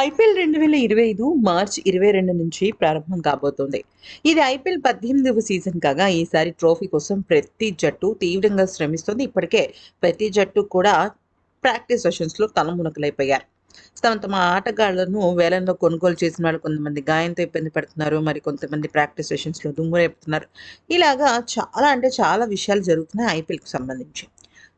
IPL రెండు వేల ఇరవై ఐదు మార్చ్ ఇరవై రెండు నుంచి ప్రారంభం కాబోతోంది. ఇది ఐపీఎల్ పద్దెనిమిదవ సీజన్ కాగా ఈసారి ట్రోఫీ కోసం ప్రతి జట్టు తీవ్రంగా శ్రమిస్తుంది. ఇప్పటికే ప్రతి జట్టు కూడా ప్రాక్టీస్ సెషన్స్లో తలమునకలైపోయారు. తమ తమ ఆటగాళ్ళను వేలంలో కొనుగోలు చేసిన వాళ్ళు కొంతమంది గాయంతో ఇబ్బంది పడుతున్నారు. మరి కొంతమంది ప్రాక్టీస్ సెషన్స్లో దుమ్ము రేపుతున్నారు. ఇలాగా చాలా అంటే చాలా విషయాలు జరుగుతున్నాయి ఐపీఎల్కి సంబంధించి.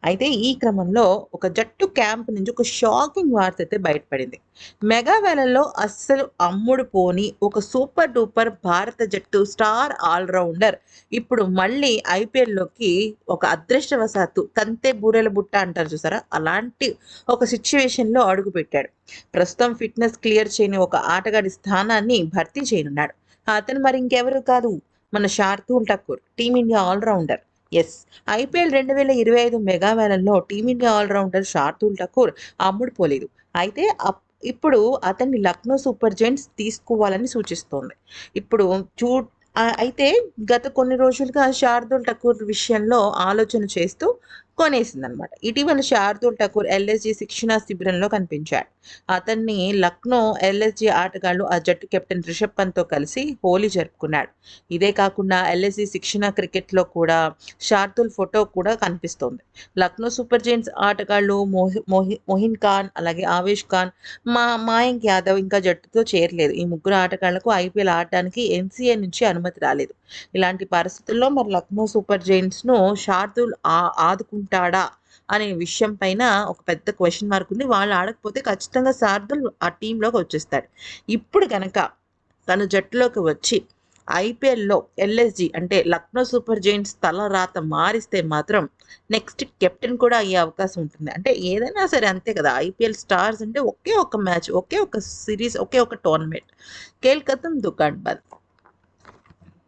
అయితే ఈ క్రమంలో ఒక జట్టు క్యాంప్ నుంచి ఒక షాకింగ్ వార్త అయితే బయటపడింది. మెగా వేళల్లో అస్సలు అమ్ముడు పోని ఒక సూపర్ డూపర్ భారత జట్టు స్టార్ ఆల్రౌండర్ ఇప్పుడు మళ్ళీ ఐపీఎల్లోకి ఒక అదృష్టవశాత్తు తంతె బూరెల బుట్ట అంటారు చూసారా? అలాంటి ఒక సిచ్యువేషన్లో అడుగుపెట్టాడు. ప్రస్తుతం ఫిట్నెస్ క్లియర్ చేయని ఒక ఆటగాడి స్థానాన్ని భర్తీ చేయనున్నాడు. అతను మరి ఇంకెవరు కాదు? మన Shardul Thakur team India allrounder. Yes IPL రెండు వేల ఇరవై ఐదు మెగా వేలంలో team India allrounder Shardul Thakur అమ్ముడుపోలేదు అయితే అప్- ఇప్పుడు అతన్ని లక్నో సూపర్ జెంట్స్ తీసుకోవాలని సూచిస్తోంది. ఇప్పుడు చూ అయితే గత కొన్ని రోజులుగా శార్దుల్ ఠాకూర్ విషయంలో ఆలోచన చేస్తూ కొనేసిందనమాట. ఇటీవల శార్దుల్ ఠాకూర్ ఎల్ఎస్జీ శిక్షణా శిబిరంలో కనిపించాడు. అతన్ని లక్నో ఎల్ఎస్జీ ఆటగాళ్ళు ఆ జట్టు కెప్టెన్ రిషబ్ పంత్తో కలిసి హోలీ జరుపుకున్నాడు. ఇదే కాకుండా ఎల్ఎస్జీ శిక్షణ క్రికెట్లో కూడా శార్దుల్ ఫోటో కూడా కనిపిస్తోంది. లక్నో సూపర్ జైన్స్ ఆటగాళ్ళు మోహి మోహి మోహిన్ ఖాన్ అలాగే ఆవేష్ ఖాన్ మా మాయంక్ యాదవ్ ఇంకా జట్టుతో చేరలేదు. ఈ ముగ్గురు ఆటగాళ్ళకు ఐపీఎల్ ఆడటానికి ఎన్సీఏ నుంచి అనుమతి రాలేదు. ఇలాంటి పరిస్థితుల్లో మరి లక్నో సూపర్ జైంట్స్ను షార్దుల్ ఆ- ఆదుకుంటాడా అనే విషయం పైన ఒక పెద్ద క్వశ్చన్ మార్క్ ఉంది. వాళ్ళు ఆడకపోతే ఖచ్చితంగా శార్దుల్ ఆ టీంలోకి వచ్చేస్తాడు. ఇప్పుడు కనుక తను జట్టులోకి వచ్చి ఐపీఎల్లో ఎల్ఎస్జి అంటే లక్నో సూపర్ జైంట్స్ తల రాత మారిస్తే మాత్రం నెక్స్ట్ కెప్టెన్ కూడా అయ్యే అవకాశం ఉంటుంది. అంటే ఏదైనా సరే అంతే కదా ఐపీఎల్ స్టార్స్ అంటే ఒకే ఒక మ్యాచ్ ఒకే ఒక సిరీస్ ఒకే ఒక టోర్నమెంట్. కేల్కతం దుకాన్ బాద్